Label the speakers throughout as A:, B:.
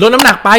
A: ลดน้ำหนักไป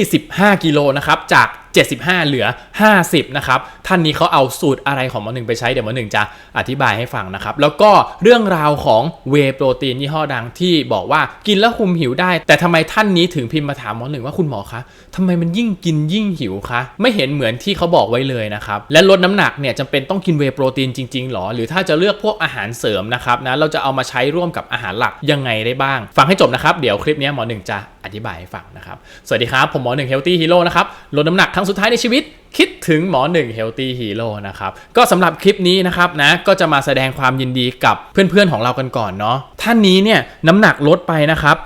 A: 25 กิโลนะครับ จาก 75 เหลือ 50 นะครับ ท่านนี้เขาเอาสูตรอะไรของหมอหนึ่งไปใช้ เดี๋ยวหมอหนึ่งจะอธิบายให้ฟังนะครับ แล้วก็เรื่องราวของเวโปรตีนยี่ห้อดังที่บอกว่ากินแล้วคุมหิวได้ แต่ทำไมท่านนี้ถึงพิมพ์มาถามหมอหนึ่งว่าคุณหมอคะทำไมมันยิ่งกินยิ่งหิวคะ ไม่เห็นเหมือนที่เขาบอกไว้เลยนะครับ และลดน้ำหนักเนี่ยจำเป็นต้องกินเวโปรตีนจริงๆหรอ หรือถ้าจะเลือกพวกอาหารเสริมนะครับนะ เราจะเอามาใช้ร่วมกับอาหารหลักยังไงได้บ้าง ฟังให้จบนะครับ เดี๋ยวคลิปนี้หมอหนึ่งจะอธิบายให้ฟังนะครับ สวัสดีครับ ผมหมอหนึ่งเฮลตี้ฮีโร่นะครับ ลดน้ำหนักครั้งสุดท้ายในชีวิต คิด ถึงหมอหนึ่งเฮลตี้ฮีโร่นะครับ ก็สำหรับคลิปนี้นะครับนะก็จะมาแสดงความยินดีกับเพื่อนๆของเรากันก่อนเนาะท่านนี้เนี่ยน้ำหนักลดไปนะครับ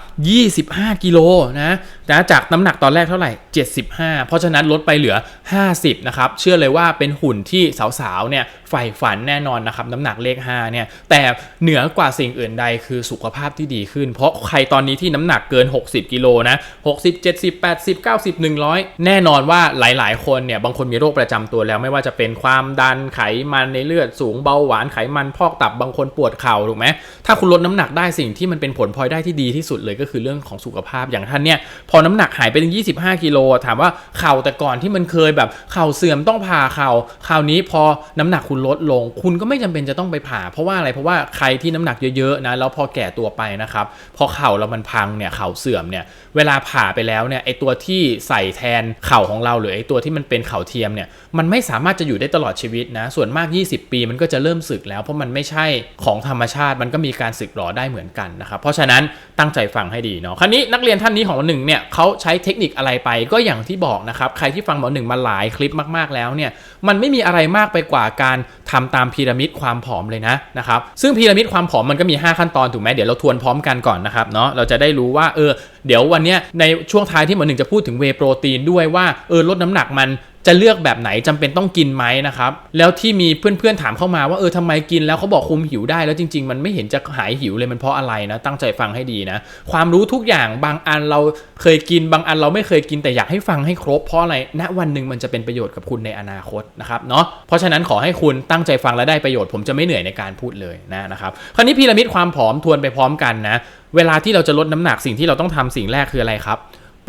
A: 25 กิโลนะนะจากน้ำหนักตอนแรกเท่าไหร่ 75 เพราะฉะนั้นลดไปเหลือ 50 นะครับ เชื่อเลยว่าเป็นหุ่นที่สาวๆเนี่ยใฝ่ฝันแน่นอนนะครับ น้ำหนักเลข 5 เนี่ย แต่เหนือกว่าสิ่งอื่นใดคือสุขภาพที่ดีขึ้น เพราะใครตอนนี้ที่น้ำหนักเกิน 60 กิโลนะ 60 70 80 90 100 แน่นอนว่าหลายๆ คนเนี่ย บางคนมีโรคประจำตัวแล้วไม่ว่าจะเป็นความดันไขมันในเลือดสูงเบาหวานไขมันพอกตับบางคนปวดเข่าถูกไหมถ้าคุณลดน้ำหนักได้สิ่งที่มันเป็นผลพลอยได้ที่ดีที่สุดเลยก็คือเรื่องของสุขภาพอย่างท่านเนี่ยพอน้ำหนักหายไปถึง25กิโลถามว่าเข่าแต่ก่อนที่มันเคยแบบเข่าเสื่อมต้องผ่าเข่าคราวนี้พอน้ำหนักคุณลดลง คุณก็ไม่จำเป็นจะต้องไปผ่า เพราะว่าอะไรเพราะว่าใครที่น้ำหนักเยอะๆนะแล้วพอแก่ตัวไปนะครับพอเข่าเรามันพังเนี่ยเข่าเสื่อมเนี่ยเวลาผ่าไปแล้วเนี่ยไอตัวที่ใส่แทนเข่าของเราหรือไอตัวที่มันเป็นเข่าเทียมเนี่ยมันไม่สามารถจะอยู่ได้ตลอดชีวิตนะส่วนมาก 20 ปีมันก็จะเริ่มสึกแล้วเพราะมันไม่ใช่ของธรรมชาติมันก็มีการสึกหรอได้เหมือนกันนะครับเพราะฉะนั้นตั้งใจฟังให้ดีเนาะคราวนี้นักเรียนท่านนี้ของหมหนึ่งเนี่ยเขาใช้เทคนิคอะไรไปก็อย่างที่บอกนะครับใครที่ฟังหมอหนึ่งมาหลายคลิปมากๆแล้วเนี่ยมันไม่มีอะไรมากไปกว่าการทำตามพีระมิดความผอมเลยนะนะครับซึ่งพีระมิดความผอมมันก็มี 5 ขั้นตอนถูกไหมเดี๋ยวเราทวนพร้อมกันก่อนนะครับเนาะเราจะได้รู้ว่าเออเดี๋ยววันนี้ในช่วงท้ายที่หมอหนึ่งจะพูดถึงเวโปรตีนด้วยว่าเออลดน้ำหนักมัน จะเลือกแบบไหนจำเป็นต้องกินไหมนะครับ แล้วที่มีเพื่อนๆถามเข้ามาว่าเออทำไมกินแล้วเขาบอกคุมหิวได้แล้วจริง ๆ มันไม่เห็นจะหายหิวเลยมันเพราะอะไรนะ ตั้งใจฟังให้ดีนะ ความรู้ทุกอย่างบางอันเราเคยกินบางอันเราไม่เคยกินแต่อยากให้ฟังให้ครบเพราะอะไรณวันหนึ่งมันจะเป็นประโยชน์กับคุณในอนาคตนะครับเนาะเพราะฉะนั้นขอให้คุณตั้งใจฟังและได้ประโยชน์ผมจะไม่เหนื่อยในการพูดเลยนะนะครับคราวนี้พีระมิดความผอมทวนไปพร้อมกันนะเวลาที่เราจะลดน้ำหนักสิ่งที่เราต้องทำสิ่งแรกคืออะไรครับ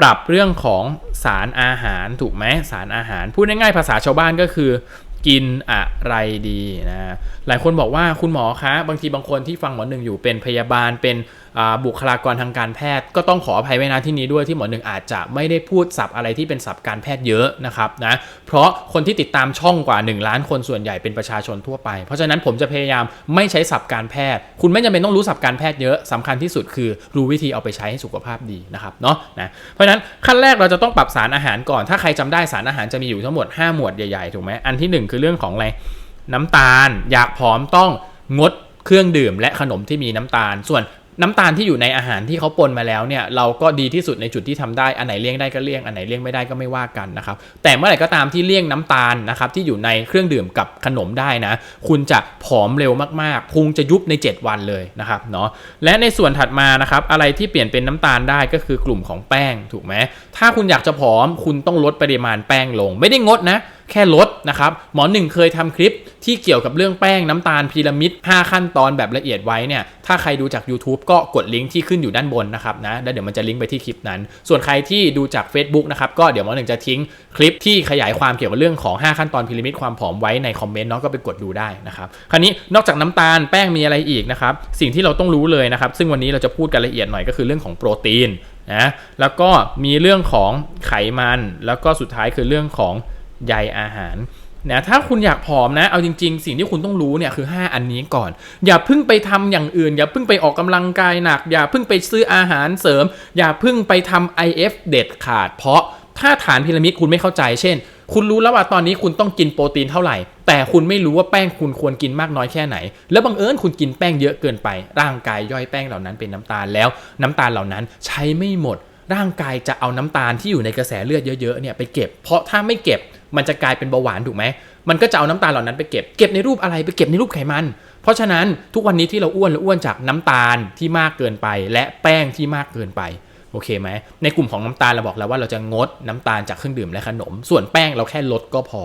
A: ปรับเรื่องของสารอาหารถูกไหมสารอาหาร พูดง่ายๆภาษาชาวบ้านก็คือ กินอะไรดีนะหลายคนบอกว่าคุณหมอคะ บางทีบางคนที่ฟังหมอหนึ่งอยู่เป็นพยาบาลเป็น บุคลากรทางการแพทย์ ก็ต้องขออภัยไว้นะที่นี้ด้วยที่หมอหนึ่งอาจจะไม่ได้พูดศัพท์อะไรที่เป็นศัพท์การแพทย์เยอะนะครับนะเพราะคนที่ติดตามช่องกว่า 1 ล้านคนส่วนใหญ่เป็นประชาชนทั่วไป เพราะฉะนั้นผมจะพยายามไม่ใช้ศัพท์การแพทย์ คุณไม่จำเป็นต้องรู้ศัพท์การแพทย์เยอะสำคัญที่สุดคือรู้วิธีเอาไปใช้ให้สุขภาพดีนะครับเนาะนะเพราะฉะนั้นขั้นแรกเราจะต้องปรับสารอาหารก่อนถ้าใครจำได้สารอาหารจะมีอยู่ทั้งหมด 5 หมวดใหญ่ๆถูกไหมอันที่ 1 คือเรื่องของอะไรน้ำตาล อยากผอมต้องงดเครื่องดื่มและขนมที่มีน้ำตาล ส่วน น้ำตาลที่อยู่ในอาหารที่เขาปนมาแล้วเนี่ยเราก็ดีที่สุดในจุดที่ทำได้อันไหนเลี่ยงได้ก็เลี่ยงอันไหนเลี่ยงไม่ได้ก็ไม่ว่ากันนะครับแต่เมื่อไหร่ก็ตามที่เลี่ยงน้ำตาลนะครับที่อยู่ในเครื่องดื่มกับขนมได้นะ คุณจะผอมเร็วมากๆพุงจะยุบใน 7 วันเลยนะครับเนาะและในส่วนถัดมานะครับอะไรที่เปลี่ยนเป็นน้ำตาลได้ก็คือกลุ่มของแป้งถูกไหมถ้าคุณอยากจะผอมคุณต้องลดปริมาณแป้งลง ไม่ได้งดนะ แค่ลดนะครับหมอหนึ่งเคยทำคลิปที่เกี่ยวกับเรื่องแป้งน้ำตาลพีระมิด 5 ขั้นตอนแบบละเอียดไว้เนี่ยถ้าใครดูจาก YouTube ก็กดลิงก์ที่ขึ้นอยู่ด้านบนนะครับนะแล้วเดี๋ยวมันจะลิงก์ไปที่คลิปนั้น ส่วนใครที่ดูจาก Facebook นะครับก็เดี๋ยวหมอหนึ่งจะทิ้งคลิปที่ขยายความเกี่ยวกับเรื่องของ 5 ขั้นตอนพีระมิดความผอมไว้ในคอมเมนต์เนาะก็ไปกดดูได้นะครับคราวนี้นอกจากน้ำตาลแป้งมีอะไรอีกนะครับสิ่งที่เราต้องรู้เลยนะครับซึ่งวันนี้เราจะพูดกันละเอียดหน่อยก็คือเรื่องของโปรตีนนะแล้วก็มีเรื่องของไขมัน แล้วก็สุดท้ายคือเรื่องของ ใยอาหารนะถ้าคุณอยากผอมนะ เอาจริง ๆ สิ่งที่คุณต้องรู้เนี่ยคือ 5 อันนี้ก่อน อย่าเพิ่งไปทำอย่างอื่น อย่าเพิ่งไปออกกำลังกายหนัก อย่าเพิ่งไปซื้ออาหารเสริม อย่าเพิ่งไปทำ IF เด็ดขาด เพราะถ้าฐานพีระมิดคุณไม่เข้าใจ เช่น คุณรู้แล้วว่าตอนนี้คุณต้องกินโปรตีนเท่าไหร่ แต่คุณไม่รู้ว่าแป้งคุณควรกินมากน้อยแค่ไหน แล้วบังเอิญคุณกินแป้งเยอะเกินไป ร่างกายย่อยแป้งเหล่านั้นเป็นน้ำตาลแล้ว น้ำตาลเหล่านั้นใช้ไม่หมด ร่างกายจะเอาน้ำตาลที่อยู่ในกระแสเลือดเยอะๆเนี่ยไปเก็บ เพราะถ้าไม่เก็บมันจะกลายเป็นเบาหวานถูกไหม มันก็จะเอาน้ำตาลเหล่านั้นไปเก็บ เก็บในรูปอะไรไปเก็บในรูปไขมัน เพราะฉะนั้นทุกวันนี้ที่เราอ้วนเราอ้วนจากน้ำตาลที่มากเกินไป และแป้งที่มากเกินไป โอเคไหม ในกลุ่มของน้ำตาลเราบอกแล้วว่าเราจะงดน้ำตาลจากเครื่องดื่มและขนม ส่วนแป้งเราแค่ลดก็พอ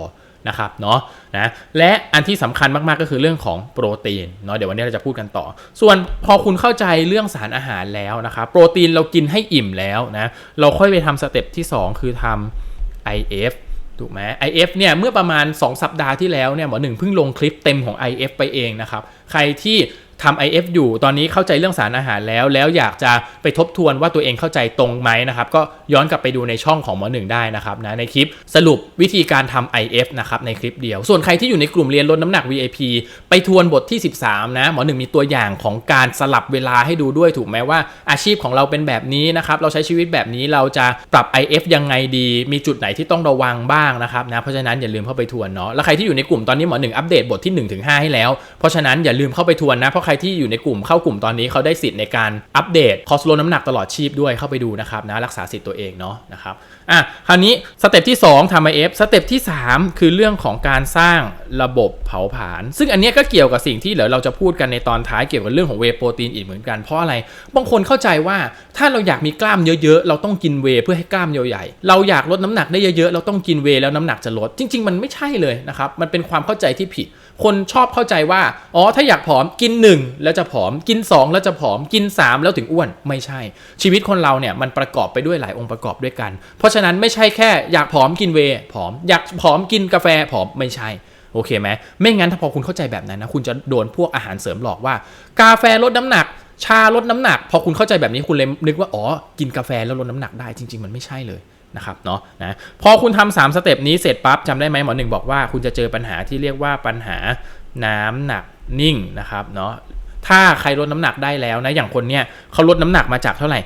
A: นะครับเนาะนะและอันที่สำคัญมาก ๆ ก็คือเรื่องของโปรตีนเนาะเดี๋ยววันนี้เราจะพูดกันต่อ ส่วนพอคุณเข้าใจเรื่องสารอาหารแล้วนะครับโปรตีนเรากินให้อิ่มแล้วนะเราค่อยไปทำสเต็ปที่ 2 คือทำ IF ถูกไหม IF เนี่ยเมื่อประมาณ 2 สัปดาห์ที่แล้วเนี่ยหมอหนึ่งเพิ่งลงคลิปเต็มของ IF ไปเองนะครับ ใครที่ ทำ IF อยู่ ตอนนี้เข้าใจเรื่องสารอาหารแล้ว แล้วอยากจะไปทบทวนว่าตัวเองเข้าใจตรงไหมนะครับ ก็ย้อนกลับไปดูในช่องของหมอหนึ่งได้นะครับนะ ในคลิปสรุปวิธีการทำ IF นะครับในคลิปเดียว ส่วนใครที่อยู่ในกลุ่มเรียนลดน้ำหนัก VIP ไปทวนบทที่ 13 นะ หมอหนึ่งมีตัวอย่างของการสลับเวลาให้ดูด้วยถูกไหมว่า อาชีพของเราเป็นแบบนี้นะครับ เราใช้ชีวิตแบบนี้ เราจะปรับ IF ยังไงดี มีจุดไหนที่ต้องระวังบ้างนะครับนะ เพราะฉะนั้นอย่าลืมเข้าไปทวนเนาะ แล้วใครที่อยู่ในกลุ่มตอนนี้หมอหนึ่งอัปเดตบทที่1ถึง5ให้แล้ว เพราะฉะนั้นอย่าลืมเข้าไปทวนนะเพราะใครที่อยู่ในกลุ่มเข้ากลุ่มตอนนี้เขาได้สิทธิ์ในการอัปเดตคอสโลน้ำหนักตลอดชีพด้วยเข้าไปดูนะครับนะรักษาสิทธิ์ตัวเองเนาะนะครับอะคราวนี้สเต็ปที่ 2ทำ IF สเต็ปที่ 3 คือเรื่องของการสร้างระบบเผาผลาญซึ่งอันเนี้ยก็เกี่ยวกับสิ่งที่เดี๋ยวเราจะพูดกันในตอนท้ายเกี่ยวกับเรื่องของเวโปรตีนอีกเหมือนกันเพราะอะไรบางคนเข้าใจว่าถ้าเราอยากมีกล้ามเยอะๆ เราต้องกินเวเพื่อให้กล้ามใหญ่ๆเราอยากลดน้ำหนักได้เยอะๆ เราต้องกินเวแล้วน้ำหนักจะลด จริง ๆ มันไม่ใช่เลยนะครับมันเป็นความเข้าใจที่ผิด คนชอบเข้าใจว่า อ๋อ ถ้าอยากผอมกิน 1 แล้วจะผอม กิน 2 แล้วจะผอม กิน 3 แล้วถึงอ้วน ไม่ใช่ ชีวิตคนเราเนี่ยมันประกอบไปด้วยหลายองค์ประกอบด้วยกัน เพราะฉะนั้นไม่ใช่แค่อยากผอมกินเวผอม อยากผอมกินกาแฟผอม ไม่ใช่ โอเคไหม ไม่งั้นถ้าพอคุณเข้าใจแบบนั้นนะ คุณจะโดนพวกอาหารเสริมหลอกว่า กาแฟลดน้ำหนักชาลดน้ำหนัก พอคุณเข้าใจแบบนี้คุณเลยนึกว่า อ๋อ กินกาแฟแล้วลดน้ำหนักได้ จริง ๆ มันไม่ใช่เลย นะครับเนาะนะพอคุณทำสามสเต็ปนี้เสร็จปั๊บจำได้ไหมหมอหนึ่งบอกว่าคุณจะเจอปัญหาที่เรียกว่าปัญหาน้ำหนักนิ่งนะครับเนาะถ้าใครลดน้ำหนักได้แล้วนะอย่างคนเนี้ยเขาลดน้ำหนักมาจากเท่าไหร่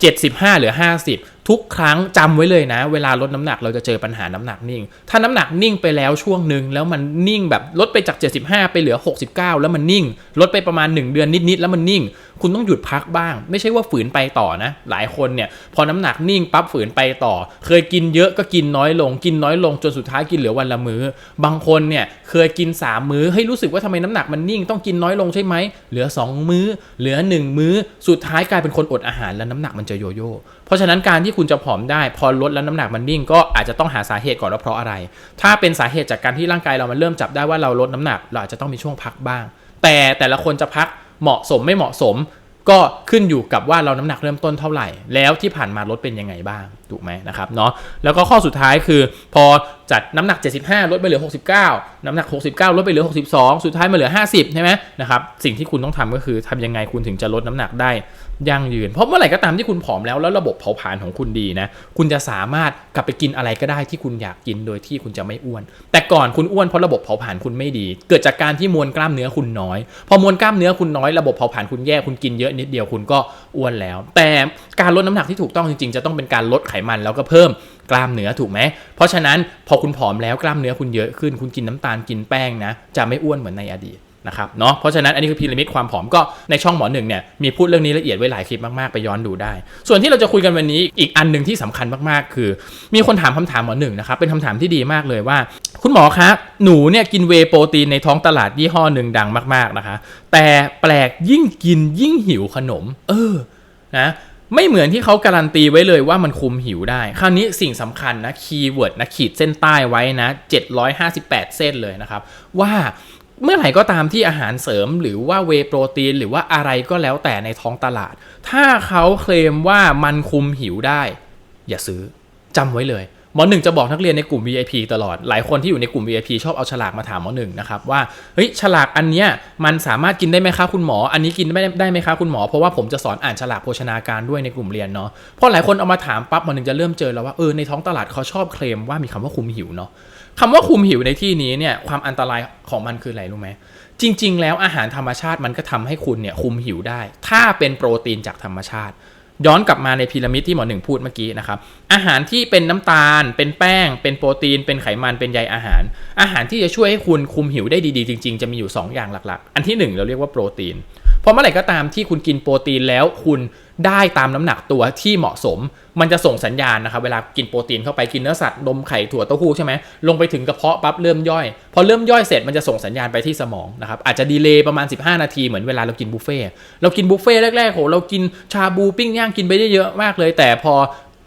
A: 75 หรือ 50 ทุกครั้งจำไว้เลยนะ เวลาลดน้ำหนักเราจะเจอปัญหาน้ำหนักนิ่ง ถ้าน้ำหนักนิ่งไปแล้วช่วงหนึ่งแล้วมันนิ่งแบบลดไปจาก 75 ไปเหลือ 69 แล้วมันนิ่ง ลดไปประมาณ 1 เดือนนิดๆแล้วมันนิ่ง คุณต้องหยุดพักบ้าง ไม่ใช่ว่าฝืนไปต่อนะ หลายคนเนี่ยพอน้ำหนักนิ่งปั๊บฝืนไปต่อ เคยกินเยอะก็กินน้อยลง กินน้อยลงจนสุดท้ายกินเหลือวันละมือ้อ บางคนเนี่ยเคยกิน 3 มื้อให้รู้สึกว่าทำไมน้ำหนักมันนิ่งต้องกินน้อยลงใช่ไหมเหลือ 2 มื้อ เหลือ 1 มื้อ สุดท้ายกลายเป็นคนอดอาหารแล้วน้ำหนักมันจะโยโย่ เพราะฉะนั้นการที่คุณจะผอมได้ พอลดแล้วน้ำหนักมันนิ่งก็อาจจะต้องหาสาเหตุก่อนว่าเพราะอะไร ถ้าเป็นสาเหตุจากการที่ร่างกายเรามันเริ่มจับได้ว่าเราลดน้ำหนัก เราอาจจะต้องมีช่วงพักบ้าง แต่แต่ละคนจะพักเหมาะสมไม่เหมาะสม ก็ขึ้นอยู่กับว่าเราน้ำหนักเริ่มต้นเท่าไหร่ แล้วที่ผ่านมาลดเป็นยังไงบ้างถูกไหมนะครับเนาะแล้วก็ข้อสุดท้ายคือ พอจัดน้ำหนัก 75 ลดไปเหลือ 69 น้ำหนัก 69 ลดไปเหลือ 62 สุดท้ายมาเหลือ 50 ใช่ไหมนะครับสิ่งที่คุณต้องทำก็คือทำยังไงคุณถึงจะลดน้ำหนักได้ยั่งยืน เพราะเมื่อไหร่ก็ตามที่คุณผอมแล้วแล้วระบบเผาผลาญของคุณดีนะคุณจะสามารถกลับไปกินอะไรก็ได้ที่คุณอยากกินโดยที่คุณจะไม่อ้วน แต่ก่อนคุณอ้วนเพราะระบบเผาผลาญคุณไม่ดี เกิดจากการที่มวลกล้ามเนื้อคุณน้อย พอมวลกล้ามเนื้อคุณน้อยระบบเผาผลาญคุณแย่คุณกินเยอะนิดเดียวคุณก็อ้วนแล้ว แต่การลดน้ำหนักที่ถูกต้องจริงๆ จะต้องเป็นการลดไขมันแล้วก็เพิ่มกล้ามเนื้อถูกไหม เพราะฉะนั้นพอคุณผอมแล้วกล้ามเนื้อคุณเยอะขึ้น คุณกินน้ำตาลกินแป้งนะ จะไม่อ้วนเหมือนในอดีตนะครับเนาะเพราะฉะนั้นอันนี้คือพีระมิดความผอมก็ในช่องหมอหนึ่งเนี่ยมีพูดเรื่องนี้ละเอียดไว้หลายคลิปมาก ๆ ไปย้อนดูได้ ส่วนที่เราจะคุยกันวันนี้อีกอันหนึ่งที่สำคัญมาก ๆ คือ มีคนถามคำถามหมอหนึ่งนะครับเป็นคำถามที่ดีมากเลยว่า คุณหมอคะหนูเนี่ยกินเวโปรตีนในท้องตลาดยี่ห้อหนึ่งดังมาก ๆ นะคะ แต่แปลกยิ่งกินยิ่งหิวขนม เออนะ ไม่เหมือนที่เขาการันตีไว้เลยว่ามันคุมหิวได้ คราวนี้สิ่งสำคัญนะคีย์เวิร์ดนะขีดเส้นใต้ไว้นะ 758 เส้นเลยนะครับ ว่าเมื่อไหร่ก็ตามที่อาหารเสริมหรือว่าเวโปรตีน หรือว่าอะไรก็แล้วแต่ในท้องตลาด ถ้าเขาเคลมว่ามันคุมหิวได้ อย่าซื้อจำไว้เลย หมอหนึ่งจะบอกนักเรียนในกลุ่ม VIP ตลอด หลายคนที่อยู่ในกลุ่ม VIP ชอบเอาฉลากมาถามหมอหนึ่งนะครับว่า เฮ้ย ฉลากอันเนี้ยมันสามารถกินได้ไหมคะคุณหมอ อันนี้กินไม่ได้ไหมคะคุณหมอ เพราะว่าผมจะสอนอ่านฉลากโภชนาการด้วยในกลุ่มเรียนเนาะเพราะหลายคนเอามาถามปั๊บหมอหนึ่งจะเริ่มเจอแล้วว่า เออ ในท้องตลาดเขาชอบเคลมว่ามีคำว่าคุมหิวเนาะคำว่าคุมหิวในที่นี้เนี่ยความอันตรายของมันคืออะไรรู้ไหมจริง ๆ แล้วอาหารธรรมชาติมันก็ทำให้คุณเนี่ยคุมหิวได้ ถ้าเป็นโปรตีนจากธรรมชาติ ย้อนกลับมาในพีระมิดที่หมอหนึ่งพูดเมื่อกี้นะครับอาหารที่เป็นน้ำตาล เป็นแป้ง เป็นโปรตีน เป็นไขมันเป็นใยอาหาร อาหารที่จะช่วยให้คุณคุมหิวได้ดีๆ จริง ๆ จะมีอยู่ 2 อย่างหลักๆ อันที่ 1 เราเรียกว่าโปรตีน พอเมื่อไหร่ก็ตามที่คุณกินโปรตีนแล้วคุณได้ตามน้ำหนักตัวที่เหมาะสม มันจะส่งสัญญาณนะครับ เวลากินโปรตีนเข้าไปกินเนื้อสัตว์นมไข่ถั่วเต้าหู้ใช่ไหมลงไปถึงกระเพาะปั๊บเริ่มย่อย พอเริ่มย่อยเสร็จมันจะส่งสัญญาณไปที่สมองนะครับอาจจะดีเลย์ประมาณ 15 นาทีเหมือนเวลาเรากินบุฟเฟ่เรากินบุฟเฟ่แรกๆโหเรากินชาบูปิ้งย่างกินไปได้เยอะมากเลย แต่พอ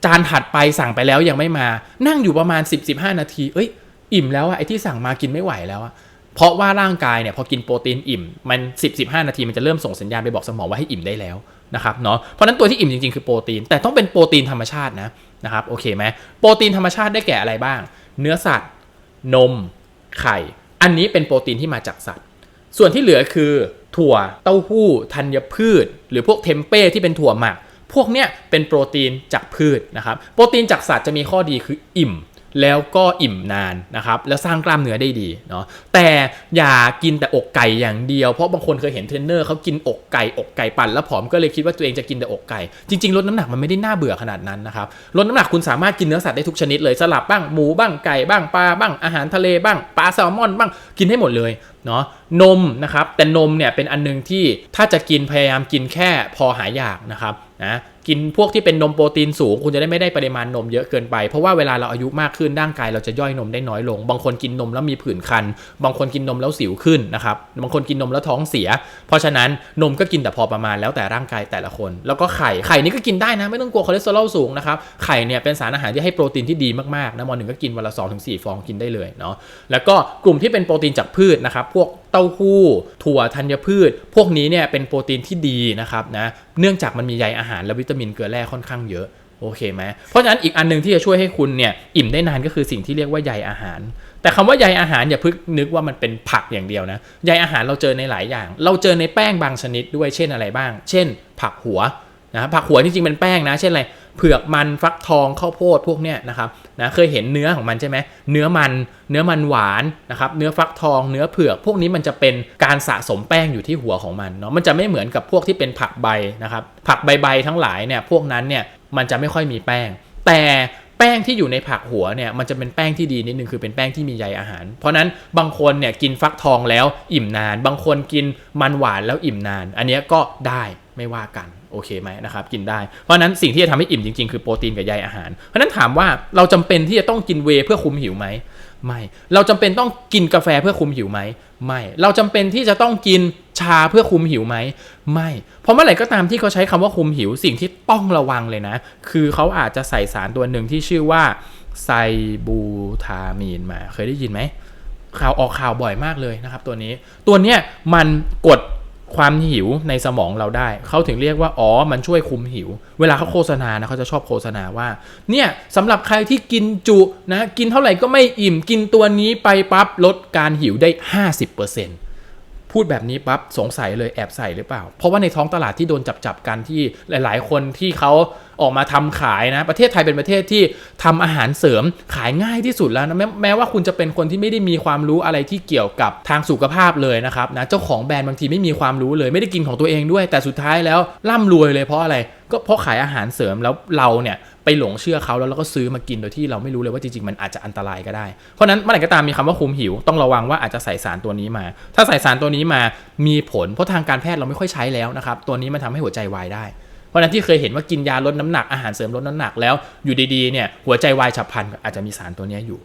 A: จานถัดไปสั่งไปแล้วยังไม่มา นั่งอยู่ประมาณ 10-15 นาทีเอ้ยอิ่มแล้วอะไอที่สั่งมากินไม่ไหวแล้วอะ เพราะว่าร่างกายเนี่ยพอกินโปรตีนอิ่มมัน 10 15 นาทีมันจะเริ่มส่งสัญญาณไปบอกสมองว่าให้อิ่มได้แล้วนะครับเนาะเพราะฉะนั้นตัวที่อิ่มจริงๆคือโปรตีน แต่ต้องเป็นโปรตีนธรรมชาตินะนะครับโอเคไหมโปรตีนธรรมชาติได้แก่อะไรบ้าง เนื้อสัตว์ นม ไข่ อันนี้เป็นโปรตีนที่มาจากสัตว์ ส่วนที่เหลือคือถั่วเต้าหู้ธัญพืช หรือพวกเทมเป้ที่เป็นถั่วหมักพวกเนี้ยเป็นโปรตีนจากพืชนะครับโปรตีนจากสัตว์จะมีข้อดีคืออิ่ม แล้วก็อิ่มนานนะครับแล้วสร้างกล้ามเนื้อได้ดีเนาะแต่อย่ากินแต่อกไก่อย่างเดียว เพราะบางคนเคยเห็นเทรนเนอร์เขากินอกไก่อกไก่ปั่นแล้วผอมก็เลยคิดว่าตัวเองจะกินแต่อกไก่ จริง ๆ ลดน้ำหนักมันไม่ได้น่าเบื่อขนาดนั้นนะครับลดน้ำหนักคุณสามารถกินเนื้อสัตว์ได้ทุกชนิดเลยสลับบ้างหมูบ้างไก่บ้างปลาบ้างอาหารทะเลบ้างปลาแซลมอนบ้างกินให้หมดเลยเนาะนมนะครับแต่นมเนี่ยเป็นอันนึงที่ถ้าจะกินพยายามกินแค่พอหายอยากนะครับนะกินพวกที่เป็นนมโปรตีนสูง คุณจะได้ไม่ได้ปริมาณนมเยอะเกินไป เพราะว่าเวลาเราอายุมากขึ้นร่างกายเราจะย่อยนมได้น้อยลง บางคนกินนมแล้วมีผื่นคัน บางคนกินนมแล้วสิวขึ้นนะครับบางคนกินนมแล้วท้องเสีย เพราะฉะนั้นนมก็กินแต่พอประมาณแล้วแต่ร่างกายแต่ละคน แล้วก็ไข่ไข่นี่ก็กินได้นะไม่ต้องกลัวคอเลสเตอรอลสูงนะครับไข่เนี่ยเป็นสารอาหารที่ให้โปรตีนที่ดีมากๆนะมอหนึ่งก็กินวันละ2-4ถึงฟองกินได้เลยเนาะแล้วก็กลุ่มที่เป็นโปรตีนจากพืชนะครับพวกเต้าหู้ ถั่วธัญพืช พวกนี้เนี่ยเป็นโปรตีนที่ดีนะครับนะเนื่องจากมันมีใยอาหารและวิตามินเกลือแร่ค่อนข้างเยอะโอเคไหมเพราะฉะนั้นอีกอันหนึงที่จะช่วยให้คุณเนี่ยอิ่มได้นานก็คือสิ่งที่เรียกว่าใยอาหาร แต่คำว่าใยอาหารอย่าเพิ่งนึกว่ามันเป็นผักอย่างเดียวนะใยอาหารเราเจอในหลายอย่าง เราเจอในแป้งบางชนิดด้วยเช่นอะไรบ้าง เช่น ผักหัวนะผักหัวจริงๆเป็นแป้งนะ เช่นอะไร เผือกมันฟักทองข้าวโพดพวกเนี้ยนะครับนะเคยเห็นเนื้อของมันใช่ไหมเนื้อมัน เนื้อมันหวานนะครับเนื้อฟักทองเนื้อเผือก พวกนี้มันจะเป็นการสะสมแป้งอยู่ที่หัวของมันเนาะมันจะไม่เหมือนกับพวกที่เป็นผักใบนะครับผักใบๆทั้งหลายเนี่ยพวกนั้นเนี่ยมันจะไม่ค่อยมีแป้ง แต่แป้งที่อยู่ในผักหัวเนี่ยมันจะเป็นแป้งที่ดีนิดนึงคือเป็นแป้งที่มีใยอาหาร เพราะนั้นบางคนเนี่ยกินฟักทองแล้วอิ่มนาน บางคนกินมันหวานแล้วอิ่มนาน อันนี้ก็ได้ ไม่ว่ากันโอเคไหมนะครับกินได้เพราะนั้นสิ่งที่จะทำให้อิ่มจริงๆ คือโปรตีนกับใยอาหาร เพราะนั้นถามว่าเราจำเป็นที่จะต้องกินเวเพื่อคุมหิวไหมไม่เราจำเป็นต้องกินกาแฟเพื่อคุมหิวไหมไม่เราจำเป็นที่จะต้องกินชาเพื่อคุมหิวไหมไม่เพราะเมื่อไหร่ก็ตามที่เขาใช้คำว่าคุมหิวสิ่งที่ต้องระวังเลยนะ คือเขาอาจจะใส่สารตัวหนึ่งที่ชื่อว่าไซบูทามีนมาเคยได้ยินไหมข่าวออกข่าวบ่อยมากเลยนะครับตัวนี้ ตัวเนี้ยมันกด ความหิวในสมองเราได้ เขาถึงเรียกว่าอ๋อมันช่วยคุมหิว เวลาเขาโฆษณานะเขาจะชอบโฆษณาว่า เนี่ยสำหรับใครที่กินจุนะกินเท่าไหร่ก็ไม่อิ่มกินตัวนี้ไปปั๊บลดการหิวได้ 50%พูดแบบนี้ปั๊บสงสัยเลยแอบใส่หรือเปล่า เพราะว่าในท้องตลาดที่โดนจับจับกันที่หลาย ๆ คนที่เขา ออกมาทำขายนะ ประเทศไทยเป็นประเทศที่ทำอาหารเสริมขายง่ายที่สุดแล้วนะแม้แม้ว่าคุณจะเป็นคนที่ไม่ได้มีความรู้อะไรที่เกี่ยวกับทางสุขภาพเลยนะครับนะเจ้าของแบรนด์บางทีไม่มีความรู้เลยไม่ได้กินของตัวเองด้วย แต่สุดท้ายแล้วร่ำรวยเลยเพราะอะไรก็เพราะขายอาหารเสริมแล้วเราเนี่ยไปหลงเชื่อเขาแล้วเราก็ซื้อมากินโดยที่เราไม่รู้เลยว่าจริงๆมันอาจจะอันตรายก็ได้ เพราะฉะนั้นเมื่อไหร่ก็ตามมีคำว่าคุมหิว ต้องระวังว่าอาจจะใส่สารตัวนี้มา ถ้าใส่สารตัวนี้มามีผลเพราะทางการแพทย์เราไม่ค่อยใช้แล้วนะครับตัวนี้มันทำให้หัวใจวายได้ เพราะนั้นที่เคยเห็นว่ากินยาลดน้ำหนักอาหารเสริมลดน้ำหนักแล้วอยู่ดีๆเนี่ยหัวใจวายฉับพลันอาจจะมีสารตัวนี้อยู่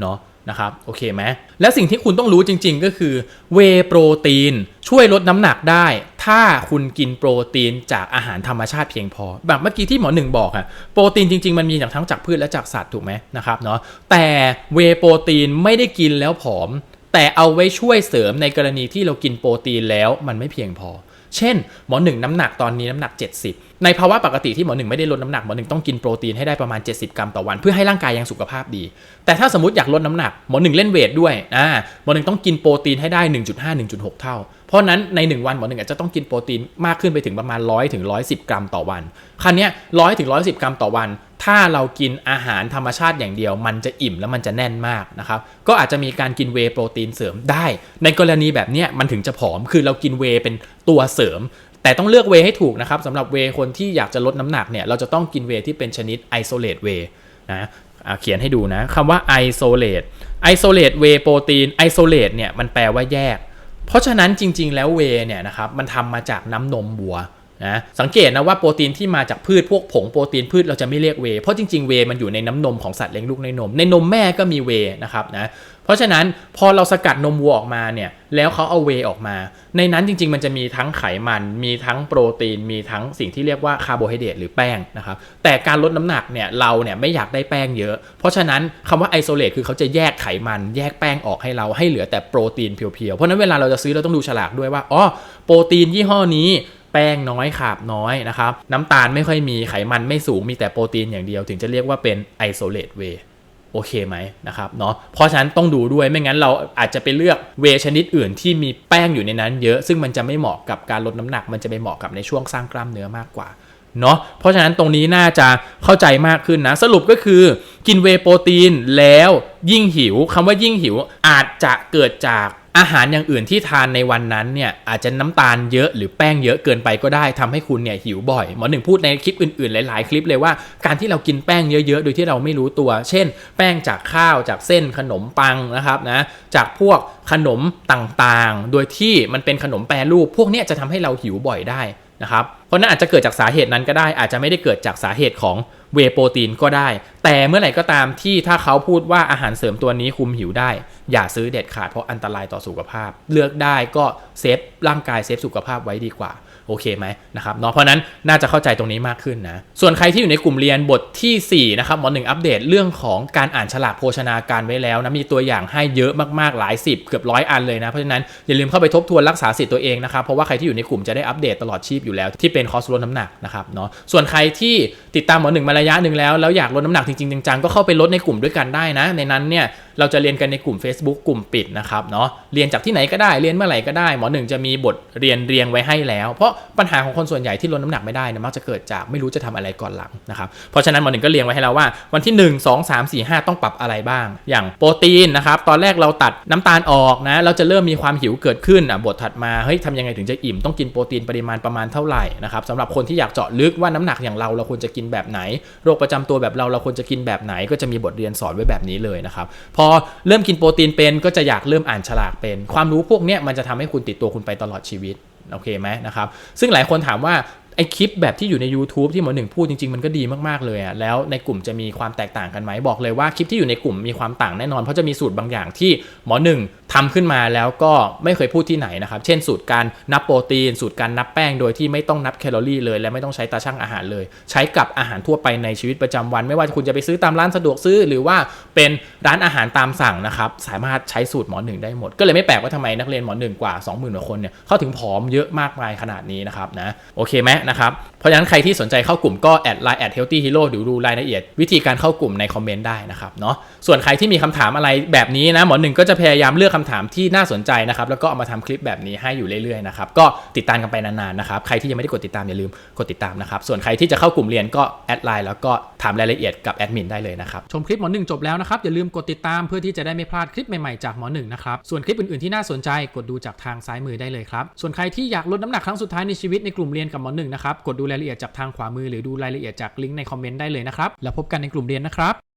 A: เนาะนะครับโอเคไหมและสิ่งที่คุณต้องรู้จริง ๆ ก็คือเวโปรตีนช่วยลดน้ำหนักได้ ถ้าคุณกินโปรตีนจากอาหารธรรมชาติเพียงพอ แบบเมื่อกี้ที่หมอหนึ่งบอกอะโปรตีนจริง ๆ มันมีจากทั้งจากพืชและจากสัตว์ถูกไหมนะครับเนาะแต่เวโปรตีนไม่ได้กินแล้วผอม แต่เอาไว้ช่วยเสริมในกรณีที่เรากินโปรตีนแล้วมันไม่เพียงพอ เช่น หมอหนึ่งน้ำหนักตอนนี้น้ำหนัก 70 ในภาวะปกติที่หมอหนึ่งไม่ได้ลดน้ำหนักหมอหนึ่งต้องกินโปรตีนให้ได้ประมาณ 70 กรัมต่อวัน เพื่อให้ร่างกายยังสุขภาพดี แต่ถ้าสมมติอยากลดน้ำหนักหมอหนึ่งเล่นเวทด้วยอ่าหมอหนึ่งต้องกินโปรตีนให้ได้ 1.5 1.6 เท่า เพราะนั้นใน 1 วันหมอหนึ่งอาจจะต้องกินโปรตีนมากขึ้นไปถึงประมาณ 100ถึง110 กรัมต่อวันครั้นี้100ถึง110กรัมต่อวัน ถ้าเรากินอาหารธรรมชาติอย่างเดียว มันจะอิ่มแล้วมันจะแน่นมากนะครับก็อาจจะมีการกินเวโปรตีนเสริมได้ ในกรณีแบบนี้มันถึงจะผอมคือเรากินเวเป็นตัวเสริม แต่ต้องเลือกเวให้ถูกนะครับสำหรับเวคนที่อยากจะลดน้ำหนักเนี่ยเราจะต้องกินเวที่เป็นชนิด isolate way นะอะเขียนให้ดูนะคำว่า isolate isolate way protein isolate เนี่ยมันแปลว่าแยก เพราะฉะนั้นจริง ๆ แล้วเวเนี่ยนะครับมันทำมาจากน้ำนมวัวนะสังเกตนะว่าโปรตีนที่มาจากพืชพวกผงโปรตีนพืชเราจะไม่เรียกเว เพราะจริงๆเวมันอยู่ในน้ำนมของสัตว์เลี้ยงลูกในนม ในนมแม่ก็มีเวนะครับนะ เพราะฉะนั้นพอเราสกัดนมวัวออกมาเนี่ยแล้วเขาเอาเวออกมา ในนั้นจริง ๆ มันจะมีทั้งไขมัน มีทั้งโปรตีน มีทั้งสิ่งที่เรียกว่าคาร์โบไฮเดรตหรือแป้งนะครับแต่การลดน้ำหนักเนี่ยเราเนี่ยไม่อยากได้แป้งเยอะ เพราะฉะนั้นคำว่าไอโซเลตคือเขาจะแยกไขมันแยกแป้งออกให้เราให้เหลือแต่โปรตีนเพียวๆเพราะฉะนั้นเวลาเราจะซื้อเราต้องดูฉลากด้วยว่าอ๋อโปรตีนยี่ห้อนี้แป้งน้อยขาบน้อยนะครับน้ำตาลไม่ค่อยมีไขมันไม่สูงมีแต่โปรตีนอย่างเดียว ถึงจะเรียกว่าเป็น isolate whey โอเคไหมนะครับเนาะเพราะฉะนั้นต้องดูด้วยไม่งั้นเราอาจจะไปเลือกเวชนิดอื่นที่มีแป้งอยู่ในนั้น เยอะซึ่งมันจะไม่เหมาะกับการลดน้ำหนัก มันจะไปเหมาะกับในช่วงสร้างกล้ามเนื้อมากกว่าเนาะเพราะฉะนั้นตรงนี้น่าจะเข้าใจมากขึ้นนะ สรุปก็คือกินเวโปรตีนแล้วยิ่งหิวคำว่ายิ่งหิวอาจจะเกิดจาก อาหารอย่างอื่นที่ทานในวันนั้นเนี่ยอาจจะน้ำตาลเยอะหรือแป้งเยอะเกินไปก็ได้ทำให้คุณเนี่ยหิวบ่อยหมอหนึ่งพูดในคลิปอื่นๆ หลาย ๆ คลิปเลยว่าการที่เรากินแป้งเยอะๆ โดยที่เราไม่รู้ตัว เช่น แป้งจากข้าวจากเส้นขนมปังนะครับนะจากพวกขนมต่างๆ โดยที่มันเป็นขนมแปรรูป พวกนี้จะทำให้เราหิวบ่อยได้นะครับเพราะนั้นอาจจะเกิดจากสาเหตุนั้นก็ได้อาจจะไม่ได้เกิดจากสาเหตุของ เวโปรตีนก็ได้ แต่เมื่อไหร่ก็ตามที่ถ้าเขาพูดว่าอาหารเสริมตัวนี้คุมหิวได้ อย่าซื้อเด็ดขาดเพราะอันตรายต่อสุขภาพ เลือกได้ก็เซฟร่างกายเซฟสุขภาพไว้ดีกว่า โอเคไหมนะครับเนาะเพราะนั้นน่าจะเข้าใจตรงนี้มากขึ้นนะ ส่วนใครที่อยู่ในกลุ่มเรียนบทที่4นะครับหมอหนึ่งอัปเดตเรื่องของการอ่านฉลากโภชนาการไว้แล้วนะมีตัวอย่างให้เยอะมากๆหลายสิบเกือบร้อยอันเลยนะเพราะฉะนั้นอย่าลืมเข้าไปทบทวนรักษาสิทธิ์ตัวเองนะครับเพราะว่าใครที่อยู่ในกลุ่มจะได้อัปเดตตลอดชีพอยู่แล้วที่เป็นคอร์สลดน้ำหนักนะครับเนาะส่วนใครที่ติดตามหมอหนึ่งมาระยะหนึ่งแล้วแล้วอยากลดน้ำหนักจริงๆจังๆก็เข้าไปลดในกลุ่มด้วยกันได้นะ ในนั้นเนี่ยเราจะเรียนกันในกลุ่ม Facebook กลุ่มปิดนะครับเนาะเรียนจากที่ไหนก็ได้เรียนเมื่อไหร่ก็ได้ หมอหนึ่งจะมีบทเรียนเรียงไว้ให้แล้ว เพราะปัญหาของคนส่วนใหญ่ที่ลดน้ำหนักไม่ได้นยมักจะเกิดจากไม่รู้จะทำอะไรก่อนหลังนะครับเพราะฉะนั้นหมอหนึ่งก็เรียงไว้ให้แล้วว่าวันที่ 1 2 3 4 5 ต้องปรับอะไรบ้าง อย่างโปรตีนนะครับตอนแรกเราตัดน้ำตาลออกนะเราจะเริ่มมีความหิวเกิดขึ้นอะบทถัดมาเฮ้ยทำยังไงถึงจะอิ่มต้องกินโปรตีนปริมาณประมาณเท่าไหร่นะครับสำหรับคนที่อยากเจาะลึกว่าน้ำหนักอย่างเราเราควรจะกินแบบไหน โรคประจำตัวแบบเราเราควรจะกินแบบไหน ก็จะมีบทเรียนสอนไว้แบบนี้เลยนะครับพอเริ่มกินโปรตีนเป็นก็จะอยากเริ่มอ่านฉลากเป็น ความรู้พวกนี้มันจะทำให้คุณติดตัวคุณไปตลอดชีวิต โอเคไหมนะครับ ซึ่งหลายคนถามว่าไอคลิปแบบที่อยู่ใน YouTube ที่หมอหนึ่งพูดจริงๆ มันก็ดีมากๆเลยอะแล้วในกลุ่มจะมีความแตกต่างกันไหมบอกเลยว่าคลิปที่อยู่ในกลุ่มมีความต่างแน่นอน เพราะจะมีสูตรบางอย่างที่หมอหนึ่ง ทำขึ้นมาแล้วก็ไม่เคยพูดที่ไหนนะครับ เช่นสูตรการนับโปรตีน สูตรการนับแป้งโดยที่ไม่ต้องนับแคลอรี่เลย และไม่ต้องใช้ตาช่างอาหารเลย ใช้กับอาหารทั่วไปในชีวิตประจำวัน ไม่ว่าคุณจะไปซื้อตามร้านสะดวกซื้อ หรือว่าเป็นร้านอาหารตามสั่งนะครับ สามารถใช้สูตรหมอหนึ่งได้หมด ก็เลยไม่แปลกว่าทำไมนักเรียนหมอหนึ่งกว่า 20,000กว่าคนเนี่ยเข้าถึงผอมเยอะมากมายขนาดนี้นะครับนะโอเคไหมนะครับเพราะฉะนั้นใครที่สนใจเข้ากลุ่มก็แอดไลน์แอดเฮลตี้ฮีโร่ดูดูรายละเอียด วิธีการเข้ากลุ่มในคอมเมนต์ได้นะครับเนาะส่วนใครที่มีคำถามอะไรแบบนี้นะหมอหนึ่งก็จะพยายามเลือกคำถามที่น่าสนใจนะครับ แล้วก็เอามาทำคลิปแบบนี้ให้อยู่เรื่อยๆนะครับก็ติดตามกันไปนานๆนะครับใครที่ยังไม่ได้กดติดตามอย่าลืมกดติดตามนะครับส่วนใครที่จะเข้ากลุ่มเรียนก็แอดไลน์แล้วก็ถามรายละเอียดกับแอดมินได้เลยนะครับชมคลิปหมอหนึ่งจบแล้วนะครับอย่าลืมกดติดตามเพื่อที่จะได้ไม่พลาดคลิปใหม่ๆจากหมอหนึ่งนะครับส่วนคลิปอื่นๆที่น่าสนใจกดดูจากทางซ้ายมือได้เลยครับส่วนใครที่อยากลดน้ำหนักครั้งสุดท้ายในชีวิตในกลุ่มเรียนกับหมอหนึ่งนะครับกดดูรายละเอียดจากทางขวามือหรือดูรายละเอียดจากลิงก์ในคอมเมนต์ได้เลยนะครับแล้วพบกันในกลุ่มเรียนนะครับ